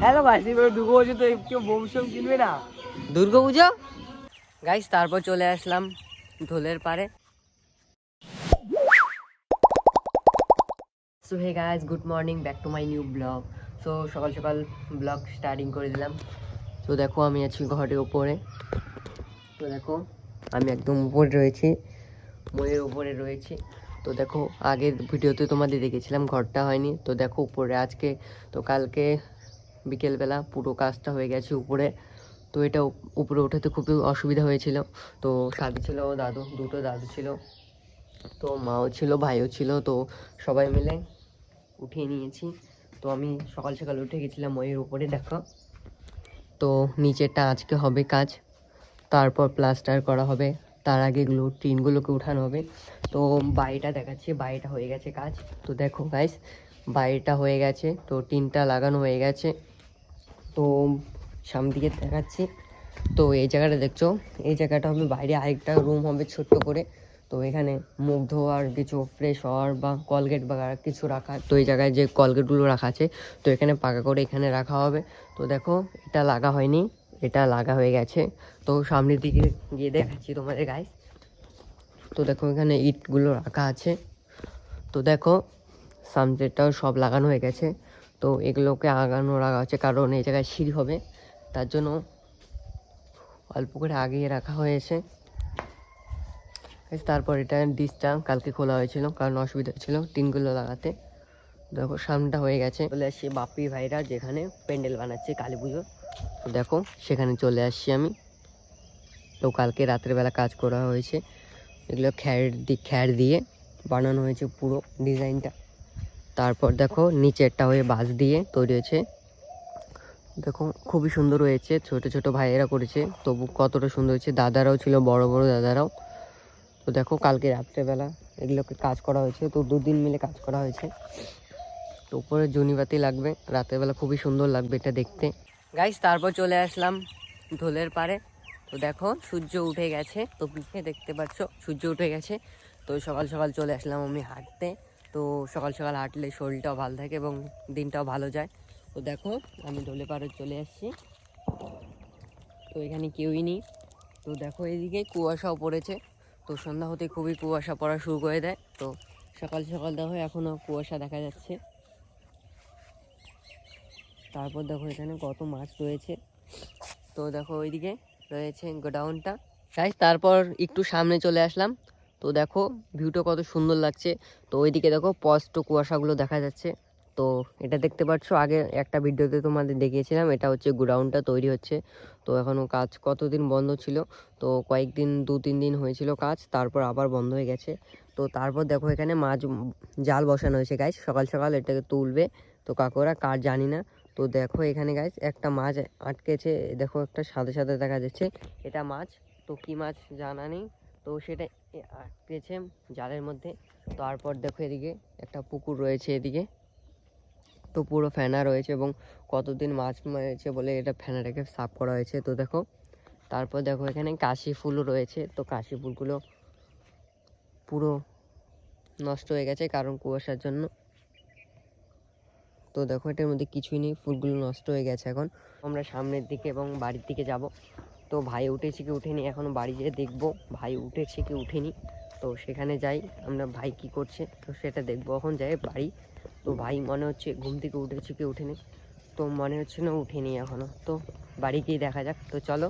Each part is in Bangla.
হ্যালো এবার দুর্গা পুজো তো কেউ বোম সোম কিনবে না। দুর্গা পুজো? গাইস, তারপর চলে আসলাম ঢোলের পারে so hey guys good morning back to my new vlog so সকাল সকাল ব্লগ স্টার্টিং করে দিলাম। তো দেখো, আমি আছি ঘরের উপরে তো দেখো, আমি একদম উপরে রয়েছি, ময়ের উপরে রয়েছি। তো দেখো, আগের ভিডিওতে তোমাদের দেখেছিলাম, ঘরটা হয়নি। তো দেখো, উপরে আজকে, তো কালকে বিকেলবেলা পুরো কাজটা হয়ে গেছে উপরে। তো এটা উপরে ওঠাতে খুবই অসুবিধা হয়েছিল। তো সাথে ছিল, দাদু, দুটো দাদু ছিল, তো মাও ছিল, ভাইও ছিল, তো সবাই মিলে উঠিয়ে নিয়েছি। তো আমি সকাল সকাল উঠে গেছিলাম ময়ের উপরে, দেখো। তো নিচেরটা আজকে হবে কাজ, তারপর প্লাস্টার করা হবে, তার আগে এগুলো টিনগুলোকে উঠানো হবে। তো বাড়িটা দেখাচ্ছি, বাড়িটা হয়ে গেছে কাজ। তো দেখো গাইস বাড়িটা হয়ে গেছে, তো টিনটা লাগানো হয়ে গেছে। তো সামনে দিকে দেখাচ্ছি। তো এই জায়গাটা দেখছ? এই জায়গাটা হবে বাইরে আরেকটা রুম হবে ছোট্ট করে। তো এখানে মুখ ধোয়ার কিছু ফ্রেশ হওয়ার বা কলগেট বা কিছু রাখা তো এই জায়গায় যে কলগেটগুলো রাখা আছে, তো এখানে পাকা করে এখানে রাখা হবে। তো দেখো, এটা লাগা হয়নি, এটা লাগা হয়ে গেছে। তো সামনের দিকে গিয়ে দেখাচ্ছি তোমাদের গায়ে তো দেখো, এখানে ইটগুলো রাখা আছে। তো দেখো সামনেটাও সব লাগানো হয়ে গেছে। তো এগুলোকে আগানো রাখা হচ্ছে কারণ এই জায়গায় সিঁড়ি হবে, তার জন্য অল্প করে আগিয়ে রাখা হয়েছে। তারপর এটা ডিসটা কালকে খোলা হয়েছিল, কারণ অসুবিধা ছিল টিনগুলো লাগাতে। দেখো, সামনেটা হয়ে গেছে। চলে আসছি বাপি ভাইরা, যেখানে প্যান্ডেল বানাচ্ছে কালী পুজো। তো দেখো, সেখানে চলে আসছি আমি। তো কালকে রাত্রেবেলা কাজ করা হয়েছে। এগুলো খ্যার দি, খ্যার দিয়ে বানানো হয়েছে পুরো ডিজাইনটা। তারপর দেখো নিচেরটা হয়ে বাঁশ দিয়ে তৈরি হয়েছে। দেখো খুবই সুন্দর হয়েছে, ছোট ছোট ভাইয়েরা করেছে, তবু কতটা সুন্দর হয়েছে। দাদারাও ছিল, বড় বড় দাদারাও। তো দেখো কালকে রাত্রেবেলা এগুলোকে কাজ করা হয়েছে, তো দুদিন মিলে কাজ করা হয়েছে। তো উপরে জনিবাতি লাগবে রাতের বেলা খুবই সুন্দর লাগবে এটা দেখতে। গাইস তারপর চলে আসলাম ঢোলের পারে তো দেখো সূর্য উঠে গেছে, তো পিঠে দেখতে পাচ্ছ, সূর্য উঠে গেছে। তো সকাল সকাল চলে আসলাম আমি হাঁটতে। তো সকাল সকাল হাঁটলে শরীরটাও ভালো থাকে এবং দিনটাও ভালো যায়। তো দেখো, আমি ঢোলে পাড়ে চলে আসছি। তো এখানে কেউই নেই। তো দেখো, এদিকে কুয়াশাও পড়েছে। তো সন্ধ্যা হতে খুবই কুয়াশা পড়া শুরু করে দেয়। তো সকাল সকাল দেখো এখনও কুয়াশা দেখা যাচ্ছে। তারপর দেখো, এখানে কত মাছ রয়েছে। তো দেখো, ওইদিকে রয়েছে গোডাউনটা। তাই তারপর একটু সামনে চলে আসলাম। তো দেখো ভিউটা কত সুন্দর লাগছে। তো ওইদিকে দেখো স্পষ্ট কুয়াশাগুলো দেখা যাচ্ছে। তো এটা দেখতে পাচ্ছ আগে একটা ভিডিওতে তোমাদের দেখিয়েছিলাম এটা হচ্ছে গোডাউনটা তৈরি হচ্ছে। তো এখনও কাজ কতদিন বন্ধ ছিল? তো কয়েকদিন দু তিন দিন হয়েছিল কাজ তারপর আবার বন্ধ হয়ে গেছে। তো তারপর দেখো এখানে মাছ জাল বসানো হয়েছে গাছ সকাল সকাল এটাকে তুলবে। তো কাকুরা কার জানি না। তো দেখো এখানে গাছ একটা মাছ আটকেছে। দেখো একটা সাদা সাদা দেখা যাচ্ছে। এটা মাছ? তো কি মাছ জানা নেই। তো সেটা আটকেছে জালের মধ্যে। তারপর দেখো এদিকে একটা পুকুর রয়েছে এদিকে। তো পুরো ফেনা রয়েছে এবং কতদিন মাছ মেরেছে বলে এটা ফেনাটাকে সাফ করা হয়েছে, তো দেখো। তারপর দেখো এখানে কাশি ফুলও রয়েছে, তো কাশি ফুলগুলো পুরো নষ্ট হয়ে গেছে কারণ কুয়াশার জন্য। তো দেখো এটার মধ্যে কিছুই নেই, ফুলগুলো নষ্ট হয়ে গেছে এখন। আমরা সামনের দিকে এবং বাড়ির দিকে যাব। তো ভাই উঠেছে কি উঠেনি, এখন বাড়ি যেয়ে দেখব। ভাই উঠেছে কি উঠেনি, তো সেখানে যাই, আমরা ভাই কি করছে, তো সেটা দেখব। এখন যাই বাড়ি, তো ভাই মনে হচ্ছে ঘুম থেকে উঠেছে কি উঠেনি, তো মনে হচ্ছে না উঠেনি এখনও। তো বাড়ি গিয়ে দেখা যাক, তো চলো।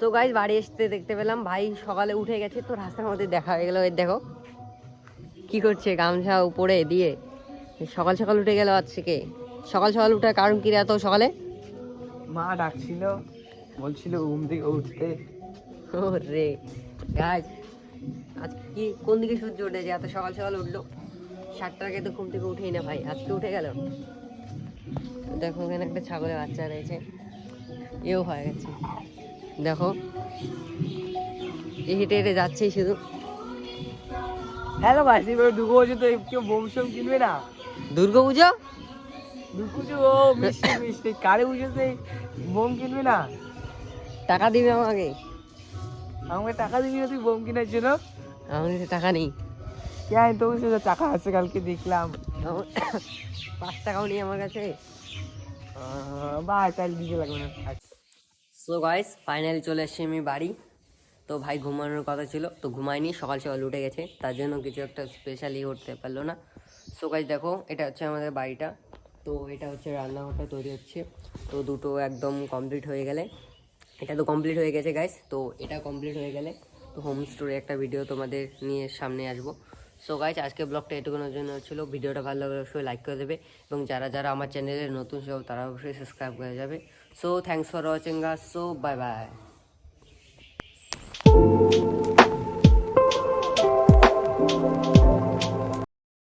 তো গাইজ বাড়ি আসতে দেখতে পেলাম, ভাই সকালে উঠে গেছে, তো রাস্তার মধ্যে দেখা হয়ে গেলো। দেখো, কি করছে গামছা উপরে দিয়ে, সকাল সকাল উঠে গেল আজকে। সকাল সকাল উঠার কারণ কি এত সকালে? মা ডাকছিল বলছিল ঘুম থেকে উঠতে। ও রে গাছ আজ কি কোন দিকে সূর্য উঠেছে? এত সকাল সকাল উঠল। সাতটার আগে তো ঘুম থেকে উঠেই না ভাই আজকে উঠে গেল। দেখো এখানে একটা ছাগলের বাচ্চা রয়েছে। এও হয়ে গেছে। দেখো এ হেঁটে হেঁটে যাচ্ছেই শুধু। হ্যালো ভাই এবার দুর্গা পুজো তো কেউ বোম সোম কিনবে না? দুর্গা পুজো? দুর্গা পুজো ও মিষ্টি মিষ্টি। কালী পুজোতে বোম কিনবে না? টাকা দিবে আমাকে। আমাকে টাকা দিবি না তুই বোম কেনার জন্য? আমার কাছে টাকা নেই। কেন কাছে টাকা আছে কালকে দেখলাম। পাঁচ টাকাও নেই আমার কাছে। বা তাহলে দিতে লাগবে না। সো গাইস ফাইনালি চলে এসেছি আমি বাড়ি। তো ভাই ঘুমানোর কথা ছিল তো ঘুমায়নি সকাল সকাল উঠে গেছে। তার জন্য কিছু একটা স্পেশালি করতে পারল না। সো গাইস দেখো এটা হচ্ছে আমাদের বাড়িটা। তো এটা হচ্ছে রান্নাঘরটা তৈরি হচ্ছে। তো দুটো একদম কমপ্লিট হয়ে গেলে। এটা তো কমপ্লিট হয়ে গেছে গাইস তো এটা কমপ্লিট হয়ে গেলে তো হোম স্টোরে একটা ভিডিও তোমাদের নিয়ে সামনে আসব। সো গাইজ আজকে ব্লগটা এটুকুনোর জন্য ছিল। ভিডিওটা ভালো লাগলে অবশ্যই লাইক করে দেবে এবং যারা যারা আমার চ্যানেলে নতুন সব, তারা অবশ্যই সাবস্ক্রাইব করে যাবে। সো থ্যাংকস ফর ওয়াচিং গাছ সো বাই বাই